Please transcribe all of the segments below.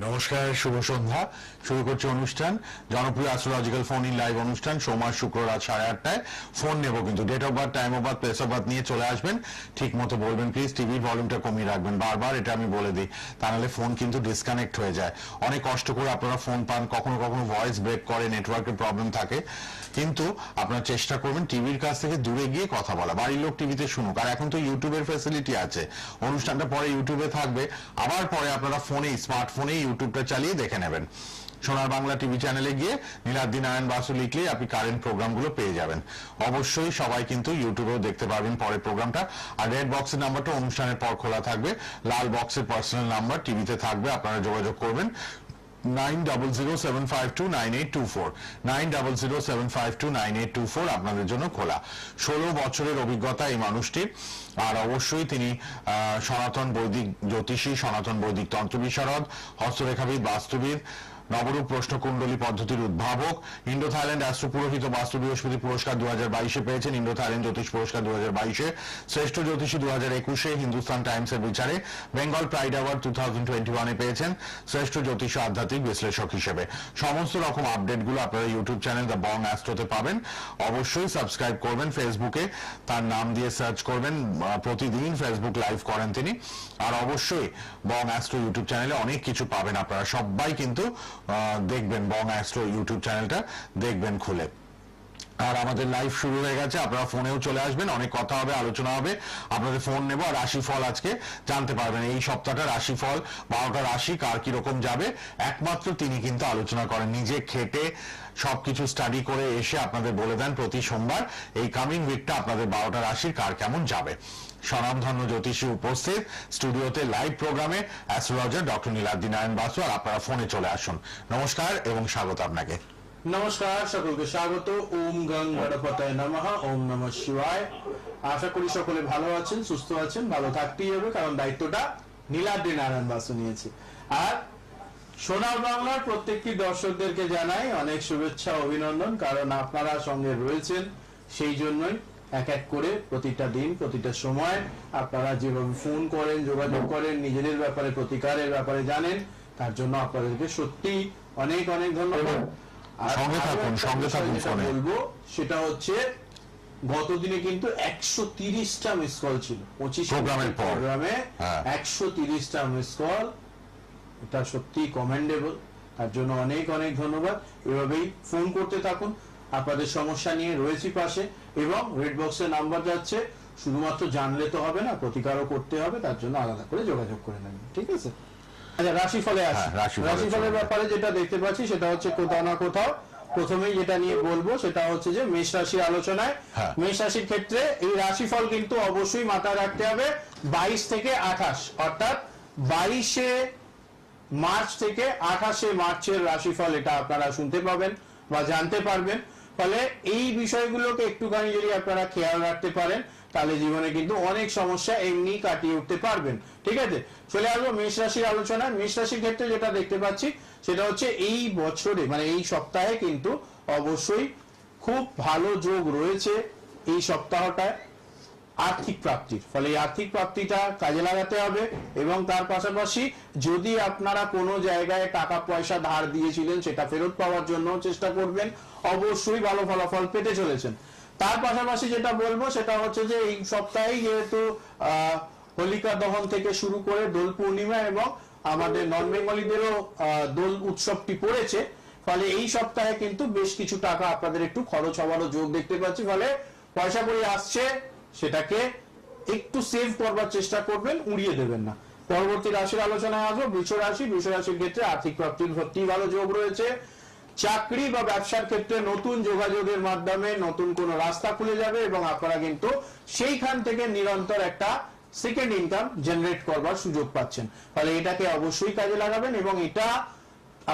নমস্কার, শুভ সন্ধ্যা। শুরু করছি অনুষ্ঠান। জনপ্রিয় অ্যাস্ট্রোলজিক্যাল ফোন ইন লাইভ অনুষ্ঠান সোমবার শুক্র রাত সাড়ে আটটায়। ফোন নেব কিন্তু। Date of birth time of birth place of birth নিয়ে চলে আসবেন। ঠিক মতো বলবেন প্লিজ টিভির ভলিউমটা কমিয়ে রাখবেন। বারবার এটা আমি বলে দিই। তা নাহলে ফোন কিন্তু ডিসকানেক্ট হয়ে যায়। অনেক কষ্ট করে আপনারা ফোন পান, কখনো কখনো ভয়েস ব্রেক করে নেটওয়ার্কের প্রবলেম থাকে। কিন্তু আপনারা চেষ্টা করবেন টিভির কাছ থেকে দূরে গিয়ে কথা বলা। বাড়ির লোক টিভিতে শুনুক। আর এখন তো ইউটিউবের ফ্যাসিলিটি আছে। অনুষ্ঠানটা পরে ইউটিউবে থাকবে। আবার পরে আপনারা ফোনেই স্মার্টফোনেই ইউটিউবটা চালিয়ে দেখে নেবেন। সোনার বাংলা টিভি চ্যানেলে গিয়ে নীলাদ্রি নারায়ণ বাসু লিখলেই আপনি কারেন্ট প্রোগ্রামগুলো পেয়ে যাবেন। অবশ্যই সবাই কিন্তু ইউটিউবেও দেখতে পারবেন পরের প্রোগ্রামটা আর রেড বক্সের নাম্বারটা অনুষ্ঠানের পর খোলা থাকবে। লাল বক্সের পার্সোনাল নাম্বার টিভিতে থাকবে, আপনারা যোগাযোগ করবেন। আপনাদের জন্য খোলা। ষোলো বছরের অভিজ্ঞতা এই মানুষটির আর অবশ্যই তিনি সনাতন বৈদিক জ্যোতিষী, সনাতন বৈদিক তন্ত্র বিশারদ হস্তরেখাবিদ, বাস্তুবিদ নবরূপ প্রশ্নকুণ্ডলী পদ্ধতির উদ্ভাবক। ইন্ডো থাইল্যান্ড অ্যাস্ট্রো পুরোহিত বাস্তু বৃহস্পতি পুরস্কার দু হাজার বাইশে পেয়েছেন। ইন্ডো থাইল্যান্ড জ্যোতিষ পুরস্কার দু হাজার বাইশে। শ্রেষ্ঠ জ্যোতিষী দু হাজার একুশে হিন্দুস্তান টাইমসের বিচারে Bengal pride award two thousand twenty ওয়ানে পেয়েছেন শ্রেষ্ঠ জ্যোতিষ আধ্যাত্মিক বিশ্লেষক হিসেবে। সমস্ত রকম আপডেটগুলো আপনারা ইউটিউব চ্যানেল দ্য বং অ্যাস্ট্রোতে পাবেন। অবশ্যই সাবস্ক্রাইব করবেন ফেসবুকে। তার নাম দিয়ে সার্চ করবেন প্রতিদিন ফেসবুক লাইভ করেন তিনি। আর অবশ্যই বং অ্যাস্ট্রো ইউটিউব চ্যানেলে অনেক কিছু পাবেন আপনারা। সবাই কিন্তু দেখবেন বং অ্যাস্ট্রো ইউটিউব চ্যানেলটা দেখবেন খুলে। আর আমাদের লাইভ শুরু হয়ে গেছে, আপনারা ফোনেও চলে আসবেন, অনেক কথা হবে, আলোচনা হবে। আপনাদের ফোন নেব আর রাশিফল আজকে জানতে পারবেন। এই সপ্তাহটা রাশিফল, বারোটা রাশি, কার কীরকম যাবে, একমাত্র তিনি কিন্তু আলোচনা করেন। নিজে খেটে সবকিছু স্টাডি করে এসে আপনাদের বলে দেন প্রতি সোমবার এই কামিং উইকটা আপনাদের বারোটা রাশির কার কেমন যাবে। স্বনামধন্য জ্যোতিষী উপস্থিত স্টুডিওতে লাইভ প্রোগ্রামে অ্যাস্ট্রোলজার ডক্টর নীলাদ্রি নারায়ণ বাসু, আর আপনারা ফোনে চলে আসুন। নমস্কার এবং স্বাগত আপনাকে। নমস্কার, সকলকে স্বাগত। ওম গং গণপতায় নমঃ, ওম নমঃ শিবায়। আশা করি সকলে ভালো আছেন, সুস্থ আছেন, ভালো থাকতেই হবে, কারণ দায়িত্বটা নীলাদ্রি নারায়ণ বাসু নিয়েছে। আর সোনার বাংলার প্রত্যেকটি দর্শকদেরকে জানাই অনেক শুভেচ্ছা, অভিনন্দন, কারণ আপনারা সঙ্গে রয়েছেন, সেই জন্যই এক এক করে প্রতিটা দিন, প্রতিটা সময় আপনারা যেভাবে ফোন করেন, যোগাযোগ করেন, নিজেদের ব্যাপারে, প্রতিকারের ব্যাপারে জানেন, তার জন্য আপনাদেরকে সত্যি অনেক অনেক ধন্যবাদ। সঙ্গে থাকুন, সঙ্গে থাকুন ফোনে। বলব সেটা হচ্ছে গতদিনে কিন্তু একশো তিরিশটা মিস কল ছিল পঁচিশ প্রোগ্রামের প্রোগ্রামে হ্যাঁ। একশো তিরিশটা মিস কল এটা সত্যি কমেন্ডেবল তার জন্য অনেক অনেক ধন্যবাদ। এভাবেই ফোন করতে থাকুন। আপনাদের সমস্যা নিয়ে রয়েছি পাশে এবং রেড বক্সের নাম্বার যাচ্ছে। শুধুমাত্র জানলে তো হবে না প্রতিকারও করতে হবে তার জন্য আলাদা করে যোগাযোগ করে নেবেন। ঠিক আছে? রাশিফলে আসি হ্যাঁ, রাশিফলে রাশিফলের চলুন। ব্যাপারে যেটা দেখতে পাচ্ছি সেটা হচ্ছে কোথাও না কোথাও প্রথমেই যেটা নিয়ে বলব সেটা হচ্ছে যে মেষ রাশির আলোচনায় হ্যাঁ। মেষ রাশির ক্ষেত্রে এই রাশিফল কিন্তু অবশ্যই মাথায় রাখতে হবে বাইশ থেকে আঠাশ অর্থাৎ বাইশে মার্চ থেকে আঠাশে মার্চের রাশিফল এটা আপনারা শুনতে পাবেন বা জানতে পারবেন ফলে এই বিষয়গুলোকে একটুখানি যদি আপনারা খেয়াল রাখতে পারেন তাহলে জীবনে কিন্তু অনেক সমস্যা এমনি কাটিয়ে উঠতে পারবেন। ঠিক আছে? চলে আসব মেষ রাশির আলোচনায়। মেষ রাশির ক্ষেত্রে যেটা দেখতে পাচ্ছি, সেটা হচ্ছে এই বছরে মানে এই সপ্তাহে কিন্তু অবশ্যই খুব ভালো যোগ রয়েছে এই সপ্তাহটায় আর্থিক প্রাপ্তির। ফলে এই আর্থিক প্রাপ্তিটা কাজে লাগাতে হবে এবং তার পাশাপাশি যদি আপনারা কোনো জায়গায় টাকা পয়সা ধার দিয়েছিলেন, সেটা ফেরত পাওয়ার জন্য চেষ্টা করবেন। অবশ্যই ভালো ফলাফল পেতে চলেছেন। তার পাশাপাশি যেটা বলব সেটা হচ্ছে যে এই সপ্তাহে যেহেতু হোলিকা দহন থেকে শুরু করে দোল পূর্ণিমা এবং আমাদের নন বেঙ্গলিদেরও দোল উৎসবটি পড়েছে, ফলে এই সপ্তাহে কিন্তু বেশ কিছু টাকা আপনাদের একটু খরচ হওয়ারও যোগ দেখতে পাচ্ছি, ফলে পয়সা করে আসছে সেটাকে একটু সেভ করবার চেষ্টা করবেন, উড়িয়ে দেবেন না। পরবর্তী রাশির আলোচনায় আসব, বৃষ রাশি, বৃষ রাশির ক্ষেত্রে আর্থিক প্রাপ্তির সত্যি ভালো যোগ রয়েছে। চাকরি বা ব্যবসার ক্ষেত্রে নতুন যোগাযোগের মাধ্যমে নতুন কোনো রাস্তা খুলে যাবে এবং আপনারা কিন্তু সেইখান থেকে নিরন্তর একটা সেকেন্ড ইনকাম জেনারেট করবার সুযোগ পাচ্ছেন। ফলে এটাকে অবশ্যই কাজে লাগাবেন এবং এটা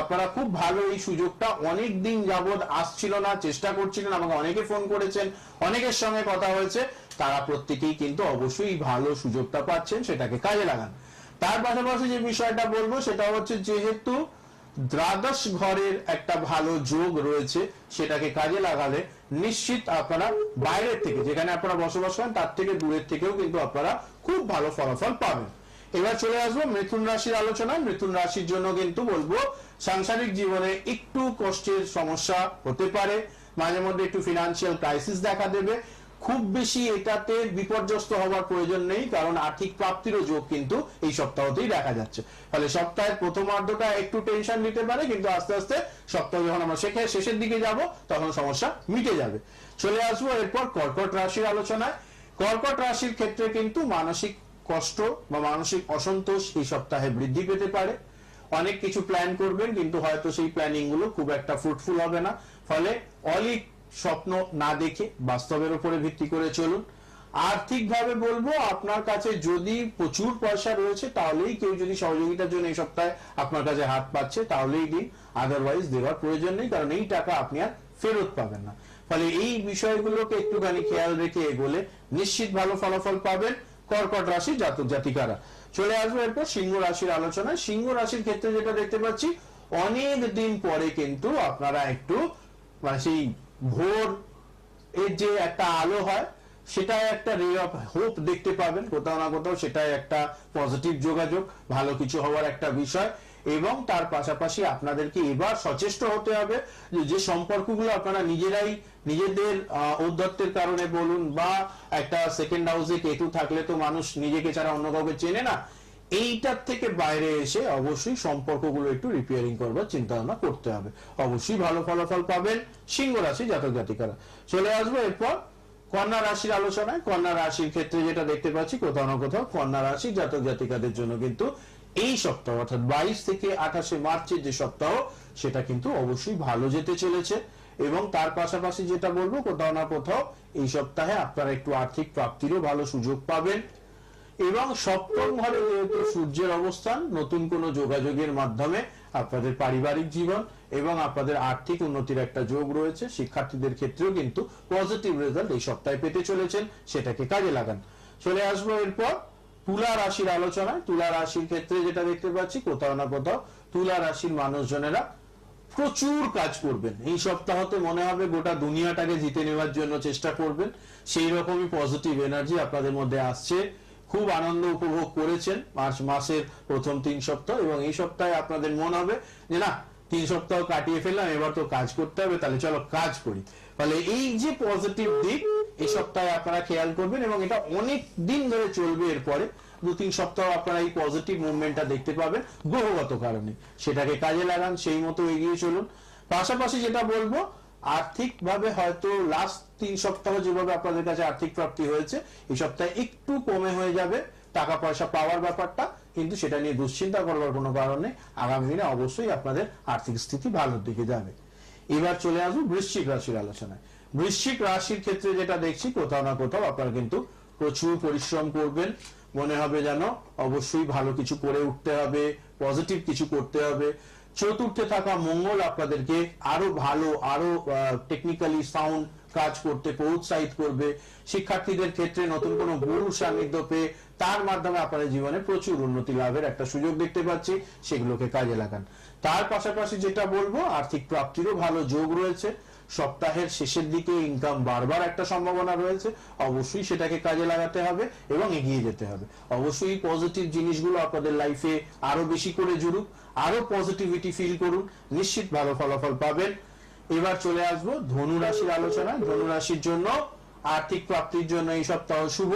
আপনারা খুব ভালো এই সুযোগটা অনেক দিন যাবৎ আসছিল না, চেষ্টা করছিলেন, আমাকে অনেকে ফোন করেছেন, অনেকের সঙ্গে কথা হয়েছে, তারা প্রত্যেকেই কিন্তু অবশ্যই ভালো সুযোগটা পাচ্ছেন, সেটাকে কাজে লাগান। তার পাশাপাশি যে বিষয়টা বলব, সেটা হচ্ছে যেহেতু দ্বাদশ ঘরের একটা ভালো যোগ রয়েছে, সেটাকে কাজে লাগালে নিশ্চিত আপনারা বাইরের থেকে, যেখানে আপনারা বসবাস করেন, তার থেকে দূরের থেকেও কিন্তু আপনারা খুব ভালো ফলাফল পাবেন। এবার চলে আসব মিথুন রাশির আলোচনায়। মিথুন রাশির জন্য কিন্তু বলব, সাংসারিক জীবনে একটু কষ্টের সমস্যা হতে পারে। মাঝে মধ্যে একটু ফিনান্সিয়াল ক্রাইসিস দেখা দেবে। খুব বেশি এটাতে বিপর্যস্ত হওয়ার প্রয়োজন নেই, কারণ আর্থিক প্রাপ্তিরও যোগ কিন্তু এই সপ্তাহতেই দেখা যাচ্ছে। ফলে সপ্তাহের প্রথমার্ধটা একটু টেনশন নিতে পারে, কিন্তু আস্তে আস্তে সপ্তাহ যখন আমরা শেখে, শেষের দিকে যাব, তখন সমস্যা মিটে যাবে। চলে আসব এরপর কর্কট রাশির আলোচনায়। কর্কট রাশির ক্ষেত্রে কিন্তু মানসিক কষ্ট বা মানসিক অসন্তোষ এই সপ্তাহে বৃদ্ধি পেতে পারে। অনেক কিছু প্ল্যান করবেন, কিন্তু হয়তো সেই প্ল্যানিংগুলো খুব একটা ফ্রুটফুল হবে না। ফলে অলিক স্বপ্ন না দেখে বাস্তবের উপরে ভিত্তি করে চলুন। আর্থিকভাবে বলব, আপনার কাছে যদি প্রচুর পয়সা রয়েছে, তাহলেই কেউ যদি সহযোগিতার জন্য এই সপ্তাহে আপনার কাছে হাত পাচ্ছে, তাহলেই দিন। আদারওয়াইজ দেওয়ার প্রয়োজন নেই, কারণ এই টাকা আপনি আর ফেরত পাবেন না। ফলে এই বিষয়গুলোকে একটুখানি খেয়াল রেখে এগোলে নিশ্চিত ভালো ফলাফল পাবেন কর্কট রাশি জাতক জাতিকারা। চলে আসব এরপর সিংহ রাশির আলোচনায়। সিংহ রাশির ক্ষেত্রে যেটা দেখতে পাচ্ছি, অনেক দিন পরে কিন্তু আপনারা একটু মানে সেই ভোর, এর যে একটা আলো হয় সেটা একটা রে অফ হোপ দেখতে পাবেন, কোথাও না কোথাও সেটাই একটা পজিটিভ যোগাযোগ, ভালো কিছু হওয়ার একটা বিষয়। এবং তার পাশাপাশি আপনাদেরকে এবার সচেষ্ট হতে হবে যে সম্পর্কগুলো আপনারা নিজেরাই, নিজেদের ঔদ্ধত্যের কারণে বলুন বা একটা সেকেন্ড হাউসে কেতু থাকলে তো মানুষ নিজেকে ছাড়া অন্য কাউকে চেনে না এইটার থেকে বাইরে এসে অবশ্যই সম্পর্কগুলো একটু রিপেয়ারিং করবার চিন্তা ভাবনা করতে হবে। অবশ্যই ভালো ফলাফল পাবেন সিংহ রাশি জাতক জাতিকারা। চলে আসব এরপর কন্যা রাশির আলোচনায়। কন্যা রাশির ক্ষেত্রে যেটা দেখতে পাচ্ছি, কোথাও না কোথাও কন্যা রাশি জাতক জাতিকাদের জন্য কিন্তু এই সপ্তাহ, অর্থাৎ বাইশ থেকে আঠাশে মার্চের যে সপ্তাহ, সেটা কিন্তু অবশ্যই ভালো যেতে চলেছে। এবং তার পাশাপাশি যেটা বলব, কোথাও না কোথাও এই সপ্তাহে আপনারা একটু আর্থিক প্রাপ্তিরও ভালো সুযোগ পাবেন। এবং সপ্তম ঘরে যেহেতু সূর্যের অবস্থান, নতুন কোনো যোগাযোগের মাধ্যমে আপনাদের পারিবারিক জীবন এবং আপনাদের আর্থিক উন্নতির একটা যোগ রয়েছে, শিক্ষার্থীদের ক্ষেত্রেও কিন্তু পজিটিভ রেজাল্ট এই সপ্তাহে পেতে চলেছেন, সেটাকে কাজে লাগান। চলে আসব এরপর তুলা রাশির আলোচনায়। তুলা রাশির ক্ষেত্রে যেটা দেখতে পাচ্ছি, কোথাও না কোথাও তুলা রাশির মানুষজনেরা প্রচুর কাজ করবেন। এই সপ্তাহতে মনে হবে গোটা দুনিয়াটাকে জিতে নেওয়ার জন্য চেষ্টা করবেন। সেই রকমই পজিটিভ এনার্জি আপনাদের মধ্যে আসছে। খুব আনন্দ উপভোগ করেছেন মার্চ মাসের প্রথম তিন সপ্তাহ এবং এই সপ্তাহে আপনাদের মনে হবে যে না, তিন সপ্তাহ কাটিয়ে ফেললাম, এবার তো কাজ করতে হবে, তাহলে চলো কাজ করি। ফলে এই যে পজিটিভ দিক, এই সপ্তাহে আপনারা খেয়াল করবেন এবং এটা অনেক দিন ধরে চলবে এরপরে। দু তিন সপ্তাহ আপনারা এই পজিটিভ মুভমেন্টটা দেখতে পাবেন গ্রহগত কারণে। সেটাকে কাজে লাগান, সেই মতো এগিয়ে চলুন। পাশাপাশি যেটা বলব আর্থিক ভাবে হয়তো লাস্ট তিন সপ্তাহ যেভাবে আপনাদের কাছে আর্থিক প্রাপ্তি হয়েছে, এই সপ্তাহে একটু কমে হয়ে যাবে টাকা পয়সা পাওয়ার ব্যাপারটা, কিন্তু সেটা নিয়ে দুশ্চিন্তা করবার কোনো কারণ আগামী দিনে অবশ্যই আপনাদের আর্থিক স্থিতি ভালোর দিকে যাবে। এবার চলে আসব বৃশ্চিক রাশির আলোচনায়। বৃশ্চিক রাশির ক্ষেত্রে যেটা দেখছি, কোথাও না কোথাও আপনারা কিন্তু প্রচুর পরিশ্রম করবেন। মনে হবে যেন অবশ্যই ভালো কিছু করে উঠতে হবে পজিটিভ কিছু করতে হবে। চতুর্থে থাকা মঙ্গল আপনাদেরকে আরও ভালো, আরও টেকনিক্যালি সাউন্ড কাজ করতে প্রোৎসাহিত করবে। শিক্ষার্থীদের ক্ষেত্রে নতুন কোনো গুরু সান্নিধ্য পেয়ে তার মাধ্যমে আপনাদের জীবনে প্রচুর উন্নতি লাভের একটা সুযোগ দেখতে পাচ্ছি, সেগুলোকে কাজে লাগান। তার পাশাপাশি যেটা বলব, আর্থিক প্রাপ্তিরও ভালো যোগ রয়েছে। সপ্তাহের শেষের দিকে ইনকাম বারবার একটা সম্ভাবনা রয়েছে, অবশ্যই সেটাকে কাজে লাগাতে হবে এবং এগিয়ে যেতে হবে। অবশ্যই পজিটিভ জিনিসগুলো আপনাদের লাইফে আরও বেশি করে জুড়ুক, আরও পজিটিভিটি ফিল করুন, নিশ্চিত ভালো ফলাফল পাবেন। এবার চলে আসব ধনু রাশির আলোচনা ধনু রাশির জন্য, আর্থিক প্রাপ্তির জন্য এই সপ্তাহ শুভ।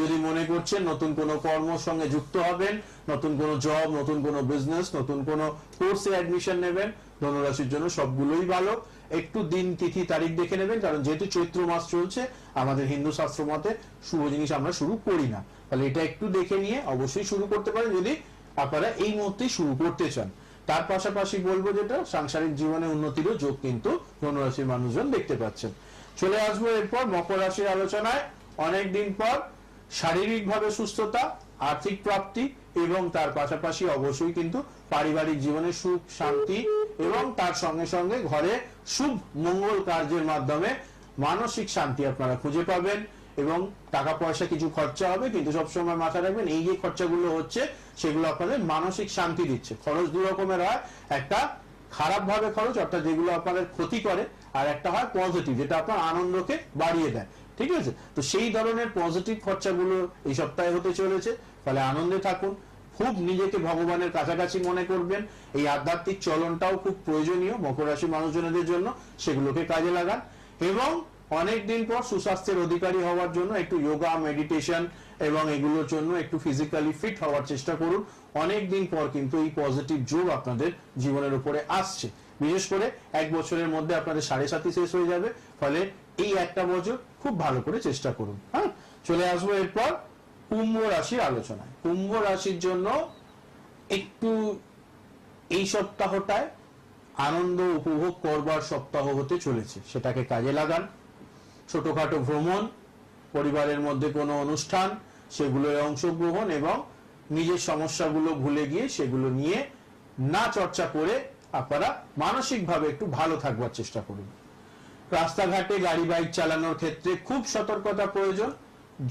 যদি মনে করছেন নতুন কোনো কর্মর সঙ্গে যুক্ত হবেন, নতুন কোনো জব নতুন কোনো বিজনেস নতুন কোনো কোর্সে অ্যাডমিশন নেবেন, ধনুরাশির জন্য সবগুলোই ভালো। একটু দিন, তিথি, তারিখ দেখে নেবেন, কারণ যেহেতু চৈত্র মাস চলছে, আমাদের হিন্দু শাস্ত্র মতে শুভ জিনিস আমরা শুরু করি না। তাহলে এটা একটু দেখে নিয়ে অবশ্যই শুরু করতে পারেন, যদি আপনারা এই মুহূর্তেই শুরু করতে চান। তার পাশাপাশি বলব যেটা, সাংসারিক জীবনে উন্নতিরও যোগ কিন্তু ধনুরাশির মানুষজন দেখতে পাচ্ছেন। চলে আসব এরপর মকর রাশির আলোচনায়। অনেকদিন পর শারীরিকভাবে সুস্থতা, আর্থিক প্রাপ্তি এবং তার পাশাপাশি অবশ্যই কিন্তু পারিবারিক জীবনে সুখ, শান্তি এবং তার সঙ্গে সঙ্গে ঘরে শুভ মঙ্গল কার্যের মাধ্যমে মানসিক শান্তি আপনারা খুঁজে পাবেন এবং টাকা পয়সা কিছু খরচা হবে, কিন্তু সবসময় মাথায় রাখবেন এই যে খরচাগুলো হচ্ছে, সেগুলো আপনাদের মানসিক শান্তি দিচ্ছে। খরচ দু রকমের হয়, একটা খারাপ ভাবে খরচ, অর্থাৎ যেগুলো আপনাদের ক্ষতি করে, আর একটা হয় পজিটিভ, যেটা আপনার আনন্দকে বাড়িয়ে দেয়। ঠিক আছে? তো সেই ধরনের পজিটিভ খরচাগুলো এই সপ্তাহে হতে চলেছে। ফলে আনন্দে থাকুন। খুব নিজেকে ভগবানের কাছাকাছি মনে করবেন। এই আধ্যাত্মিক চলনটাও খুব প্রয়োজনীয় মকর রাশি মানুষজনদের জন্য, সেগুলোকে কাজে লাগান। এবং অনেক দিন পর সুস্বাস্থ্যের অধিকারী হওয়ার জন্য একটু যোগা মেডিটেশন এবং এগুলোর জন্য একটু ফিজিক্যালি ফিট হওয়ার চেষ্টা করুন। অনেক দিন পর কিন্তু এই পজিটিভ যোগ আপনাদের জীবনের উপরে আসছে। বিশেষ করে এক বছরের মধ্যে আপনাদের সাড়ে সাতই শেষ হয়ে যাবে। ফলে এই একটা বছর খুব ভালো করে চেষ্টা করুন। হ্যাঁ? চলে আসব এরপর। কুম্ভ রাশির আলোচনায়। কুম্ভ রাশির জন্য একটু এই সপ্তাহটায় আনন্দ উপভোগ করবার সপ্তাহ হতে চলেছে, সেটাকে কাজে লাগান। ছোটখাটো ভ্রমণ, পরিবারের মধ্যে কোনো অনুষ্ঠান, সেগুলোয় অংশগ্রহণ এবং নিজের সমস্যাগুলো ভুলে গিয়ে সেগুলো নিয়ে না চর্চা করে আপনারা মানসিকভাবে একটু ভালো থাকবার চেষ্টা করুন। রাস্তাঘাটে গাড়ি বাইক চালানোর ক্ষেত্রে খুব সতর্কতা প্রয়োজন।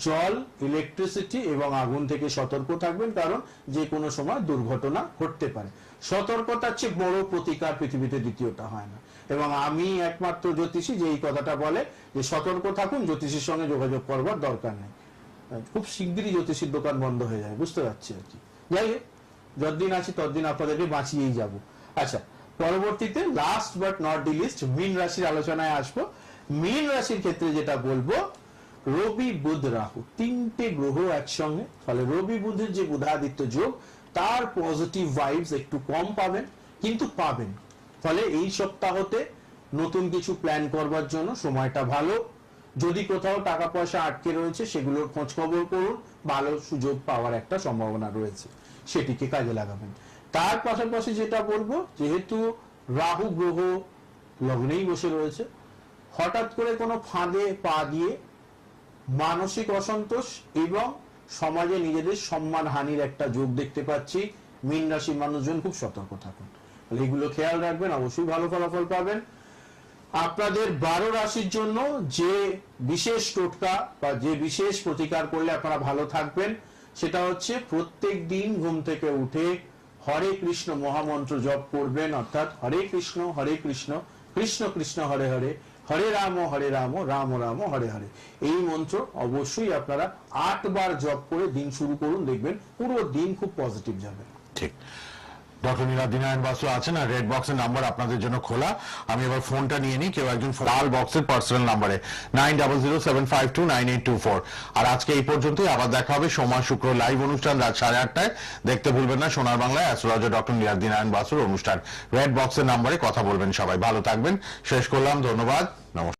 জল ইলেকট্রিসিটি এবং আগুন থেকে সতর্ক থাকবেন কারণ যে কোনো সময় দুর্ঘটনা ঘটতে পারে। সতর্কতার চেয়ে বড় প্রতিকার পৃথিবীতে দ্বিতীয়টা হয় না। এবং আমি একমাত্র জ্যোতিষী যে এই কথাটা বলে যে সতর্ক থাকুন, জ্যোতিষীর সঙ্গে যোগাযোগ করবার দরকার নেই। খুব শিগগিরই জ্যোতিষীর দোকান বন্ধ হয়ে যায় বুঝতে পারছি আর কি। যাই হোক, যতদিন আছি ততদিন আপনাদেরকে বাঁচিয়েই যাব। আচ্ছা পরবর্তীতে last but not the least মীন রাশির আলোচনায় আসব। মীন রাশির ক্ষেত্রে যেটা বলব রবি, বুধ, রাহু। তিনটে গ্রহ একসঙ্গে। ফলে রবি, বুধের যে বুধাদিত্য যোগ, তার পজিটিভ ভাইবস একটু কম পাবেন, কিন্তু পাবেন। ফলে এই সপ্তাহতে নতুন কিছু প্ল্যান করবার জন্য সময়টা ভালো। যদি কোথাও টাকা পয়সা আটকে রয়েছে, সেগুলোর খোঁজ খবর করুন। ভালো সুযোগ পাওয়ার একটা সম্ভাবনা রয়েছে। সেটিকে কাজে লাগাবেন। তার পাশাপাশি যেটা বলব, যেহেতু রাহু, গ্রহ লগ্নেই বসে রয়েছে, হঠাৎ করে কোনো ফাঁদে পা দিয়ে মানসিক অসন্তোষ এবং সমাজে নিজেদের সম্মান হানির একটা যোগ দেখতে পাচ্ছি। মীন রাশির মানুষজন খুব সতর্ক থাকুন। তাহলে এগুলো খেয়াল রাখবেন, অবশ্যই ভালো ফলাফল পাবেন। আপনাদের বারো রাশির জন্য যে বিশেষ টোটকা বা যে বিশেষ প্রতিকার করলে আপনারা ভালো থাকবেন, সেটা হচ্ছে প্রত্যেক দিন ঘুম থেকে উঠে হরে কৃষ্ণ মহামন্ত্র জপ করবেন, অর্থাৎ হরে কৃষ্ণ হরে কৃষ্ণ কৃষ্ণ কৃষ্ণ, হরে হরে। হরে রাম হরে রাম রাম রাম, হরে হরে। এই মন্ত্র অবশ্যই আপনারা আটবার জপ করে দিন শুরু করুন, দেখবেন পুরো দিন খুব পজিটিভ যাবে। ঠিক। ডক্টর নীলাদিনারায়ণ রেড বক্সের নাম্বার আপনাদের জন্য খোলা। আমি এবার ফোনটা নিয়ে নিই, কেউ একজন বক্সের পার্সোনাল নাম্বারে nine zero seven five two nine eight two four আর আজকে এই আবার দেখা হবে শুক্র লাইভ অনুষ্ঠান রাত সাড়ে আটটায়। দেখতে ভুলবেন না, সোনার বাংলায় অ্যাস্ট্রোলজার ডক্টর নীলাদিনারায়ণ বাসুর অনুষ্ঠান। রেড বক্সের নাম্বারে কথা বলবেন সবাই। ভালো থাকবেন, শেষ করলাম, ধন্যবাদ, নমস্কার।